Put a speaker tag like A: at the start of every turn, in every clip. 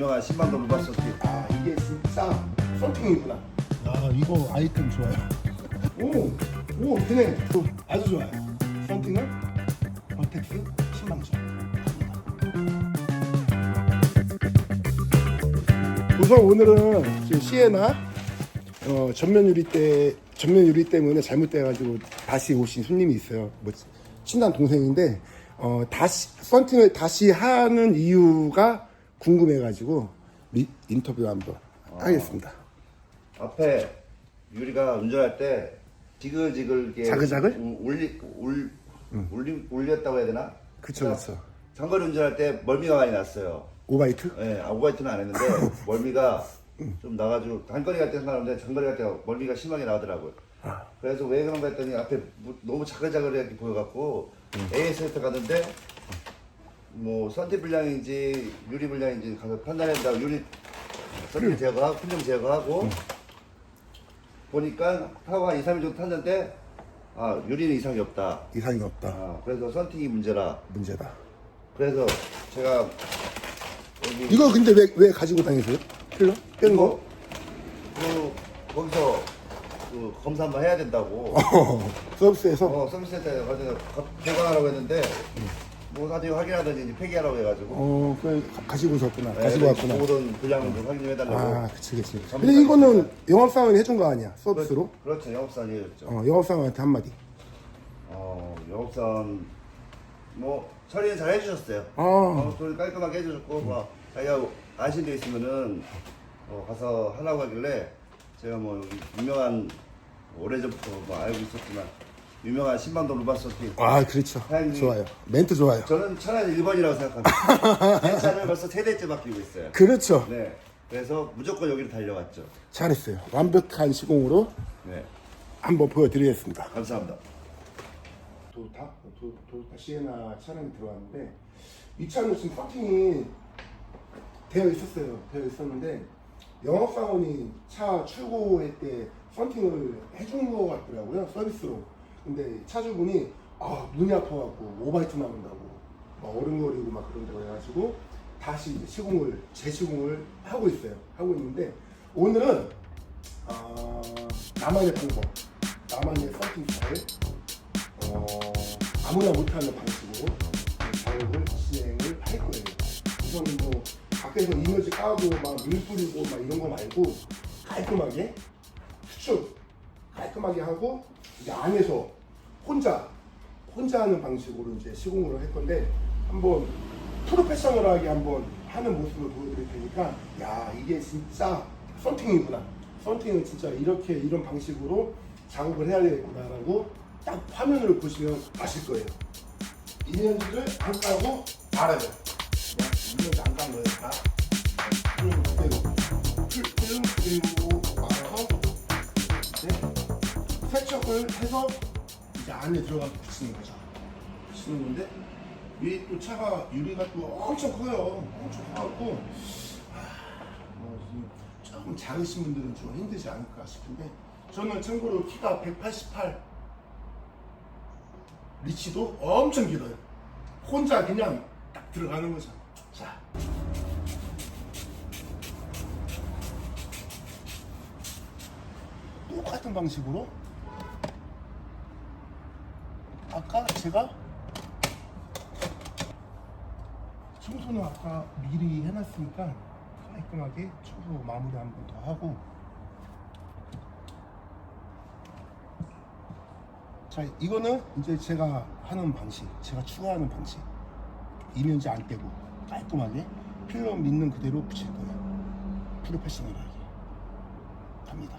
A: 유명한 신방도 루바소티.
B: 아 이게 진짜 썬팅이구나. 아 이거 아이템 좋아요. 오, 오. 또 아주 좋아요. 썬팅은 버텍스 신방죠. 우선 오늘은 지금 시에나 어, 전면 유리 때 전면 유리 때문에 잘못돼가지고 다시 오신 손님이 있어요. 뭐 친한 동생인데 어, 다시 썬팅을 다시 하는 이유가 궁금해가지고 미- 인터뷰 한번 하겠습니다.
A: 앞에 유리가 운전할 때 지글지글게
B: 자글자글?
A: 우- 울리 울 울리 울렸다고 해야 되나?
B: 그쵸,
A: 그러니까
B: 그쵸.
A: 장거리 운전할 때 멀미가 많이 났어요.
B: 오바이트?
A: 예, 아, 오바이트는 안 했는데 멀미가 좀 나가지고 단거리 갈때 상관없는데 장거리 갈 때 멀미가 심하게 나더라고요. 그래서 왜 그런가 했더니 앞에 무- 너무 자글자글하게 보여갖고 AS한테 갔는데 뭐 선티 불량인지 유리 불량인지 가서 판단한다고 유리 선티 제거하고 품종 제거하고 보니까 타고 한 2, 3일 정도 탔는데 아 유리는 이상이 없다.
B: 이상이 없다.
A: 아, 그래서 선팅이 문제라.
B: 문제다.
A: 그래서 제가 여기
B: 이거 근데 왜, 왜 가지고 다니세요? 필러? 뺀 거?
A: 그 거기서 그 검사 한번 해야 된다고
B: 어, 서비스에서?
A: 어 서비스센터에 가서 보관하라고 했는데 뭐 나중에 확인하더니 이제 폐기하라고 해가지고
B: 어, 그 가- 가지고 오셨구나.
A: 네,
B: 가지고 왔구나.
A: 모든 분량을 좀 확인해 달라고
B: 아, 그치, 그치. 근데 이거는 영업상은 해준 거 아니야? 서비스로?
A: 그렇죠 영업사원이었죠
B: 어, 영업상한테 한마디.
A: 어 영업사원 뭐 처리는 잘 해주셨어요
B: 아.
A: 어, 돈 깔끔하게 해주셨고 뭐 자기가 아신 데 있으면은 어, 가서 하라고 하길래 제가 뭐 여기 유명한 오래전부터 뭐 알고 있었지만 유명한 신방도 루바소티
B: 아, 그렇죠.
A: 사장님.
B: 좋아요. 멘트 좋아요.
A: 저는 천안 1번이라고 생각합니다. 제 차를 벌써 세 대째 바뀌고 있어요.
B: 그렇죠.
A: 네. 그래서 무조건 여기로 달려갔죠.
B: 잘했어요. 완벽한 시공으로
A: 네.
B: 한번 보여드리겠습니다.
A: 감사합니다.
B: 도타, 도, 도타 시에나 차량이 들어왔는데 이 차는 지금 파킹이 되어 있었어요. 되어 있었는데 영업사원이 차 출고할 때 썬팅을 해준 거 같더라고요. 서비스로. 근데 차주분이 아 눈이 아파갖고 오바이트 나온다고 막 어른거리고 막 그런다고 해가지고 다시 이제 시공을 재시공을 하고 있어요. 하고 있는데 오늘은 아, 나만의 방법, 나만의 썬팅 스타일 어, 아무나 못하는 방식으로 작업을 진행을 할 거예요. 우선 뭐 밖에서 이물질 까고 막물 뿌리고 막 이런 거 말고 깔끔하게 수축 깔끔하게 하고 이제 안에서 혼자 혼자 하는 방식으로 이제 시공을 할 건데 한번 프로페셔널하게 한번 하는 모습을 보여드릴 테니까 야 이게 진짜 썬팅이구나. 썬팅은 진짜 이렇게 이런 방식으로 작업을 해야 되겠구나라고 딱 화면을 보시면 아실 거예요. 이면지를 안 까고 알아요. 이면지 안깐 거예요 다 그리고 그대로 세척을 해서 이제 안에 들어가서 붙이는 거죠. 붙이는 건데 이또 차가 유리가 또 엄청 커요. 엄청 커갖고 아, 뭐좀 조금 작으신 분들은 좀 힘들지 않을까 싶은데 저는 참고로 키가 188 리치도 엄청 길어요. 혼자 그냥 딱 들어가는 거죠. 자. 똑같은 방식으로 아까 제가 청소는 아까 미리 해놨으니까 깔끔하게 청소 마무리 한 번 더 하고. 자 이거는 이제 제가 하는 방식 제가 추가하는 방식. 이면지 안 떼고 깔끔하게 필름 있는 그대로 붙일 거예요. 프로페셔널하게. 갑니다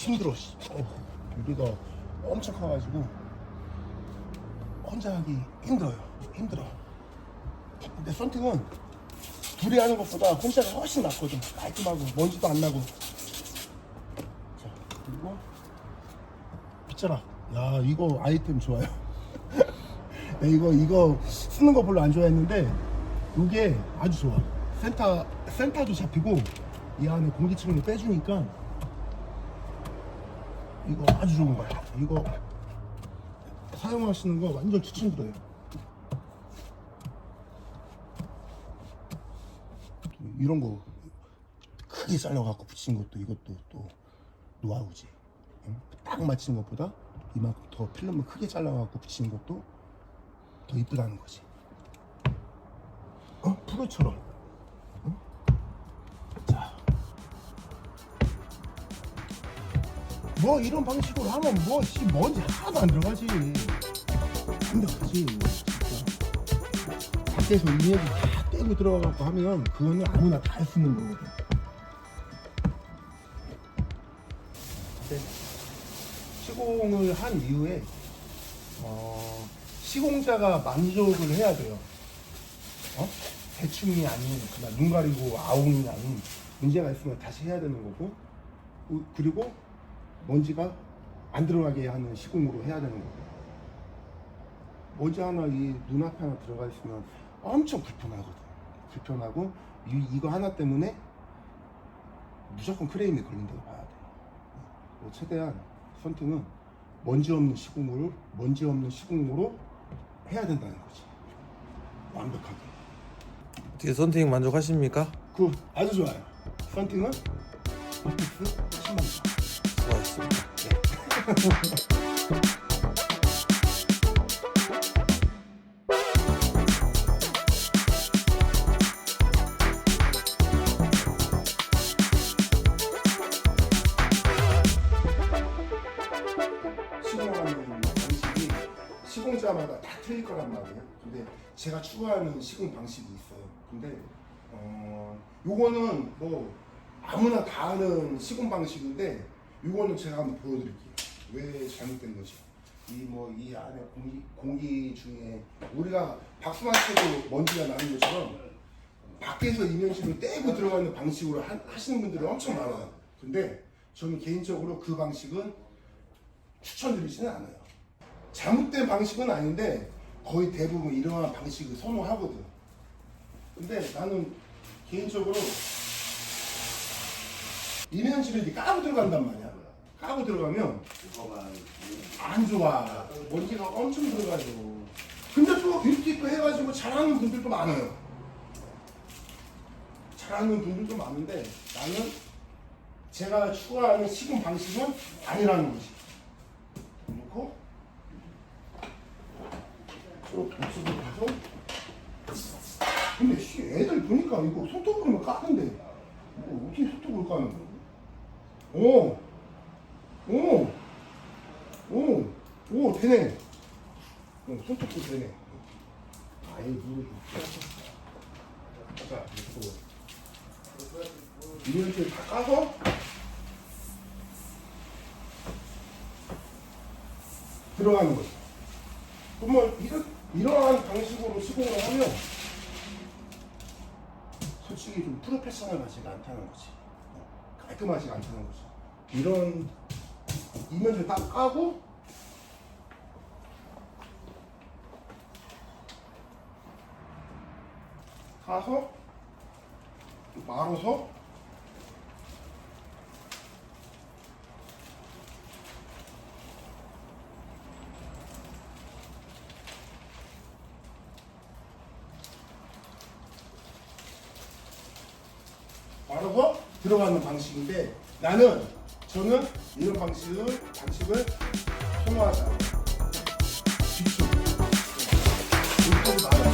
B: 힘들어. 씨. 어, 우리가 엄청 커가지고 혼자 하기 힘들어요. 힘들어. 근데 썬팅은 둘이 하는 것보다 혼자가 훨씬 낫거든. 깔끔하고 먼지도 안 나고. 자 그리고 빗자락. 야 이거 아이템 좋아요. 네, 이거 이거 쓰는 거 별로 안 좋아했는데 이게 아주 좋아. 센터 센터도 잡히고 이 안에 공기층을 빼주니까 이거 아주 좋은 거야. 이거 사용하시는 거 완전 추천드려요. 이런 거 크게 잘라갖고 붙인 것도 이것도 또 노하우지. 응? 딱 맞추는 것보다 이만큼 더 필름을 크게 잘라갖고 붙이는 것도 더 이쁘다는 거지. 어? 프로처럼. 뭐 이런 방식으로 하면 뭐 씨, 먼지 하나도 안 들어가지. 근데 그지 진짜. 밖에서 이미지 다 떼고 들어가갖고 하면 그거는 아무나 다 있는 거거든. 네. 시공을 한 이후에 어, 시공자가 만족을 해야 돼요. 어? 대충이 아닌 그냥 눈 가리고 아웅이 아닌 문제가 있으면 다시 해야 되는 거고 그- 그리고 먼지가 안 들어가게 하는 시공으로 해야 되는 거고 먼지 하나 이 눈앞에 하나 들어가 있으면 엄청 불편하거든 불편하고 이, 이거 하나 때문에 무조건 크레임이 걸린다고 봐야 돼 어, 최대한 선팅은 먼지 없는 시공으로 먼지 없는 시공으로 해야 된다는 거지. 완벽하게.
C: 어떻게 선팅 만족하십니까?
B: 그 아주 좋아요. 선팅은 오피스 10만 원. 시공하는 방식이 시공자마다 다 틀릴 거란 말이에요. 근데 제가 추구하는 시공 방식이 있어요. 근데 어 요거는 뭐 아무나 다 하는 시공 방식인데 요거는 제가 한번 보여드릴게요. 왜 잘못된 거지? 이 뭐 이 안에 공기 공기 중에 우리가 박수만 쳐도 먼지가 나는 것처럼 밖에서 이면식을 떼고 들어가는 방식으로 하, 하시는 분들이 엄청 많아요. 근데 저는 개인적으로 그 방식은 추천드리지는 않아요. 잘못된 방식은 아닌데 거의 대부분 이러한 방식을 선호하거든. 근데 나는 개인적으로 이면식을 까고 들어간단 말이야. 까고 들어가면 안 좋아. 먼지가 엄청 들어가요. 근데 또 이렇게 또 해가지고 잘하는 분들도 많아요. 잘하는 분들도 많은데 나는 제가 추구하는 시공 방식은 아니라는 거지. 놓고 저 복수도 가서 근데 씨 애들 보니까 이거 손톱으로만 까는데 이거 어떻게 손톱으로 까는 거야? 오, 오, 오, 오 되네. 어, 손톱도 되네. 물을 좀. 자, 이렇게 다 까서 들어가는 거죠. 그러면 이런, 이러한 방식으로 시공을 하면 솔직히 좀 프로페셔널하지가 않다는 거지. 어, 깔끔하지가 않다는 거지. 이런 이면을 딱 까고 가서 말아서 말아서 들어가는 방식인데 나는 저는 이런 방식을 방식을 선호하다. 직접. 네.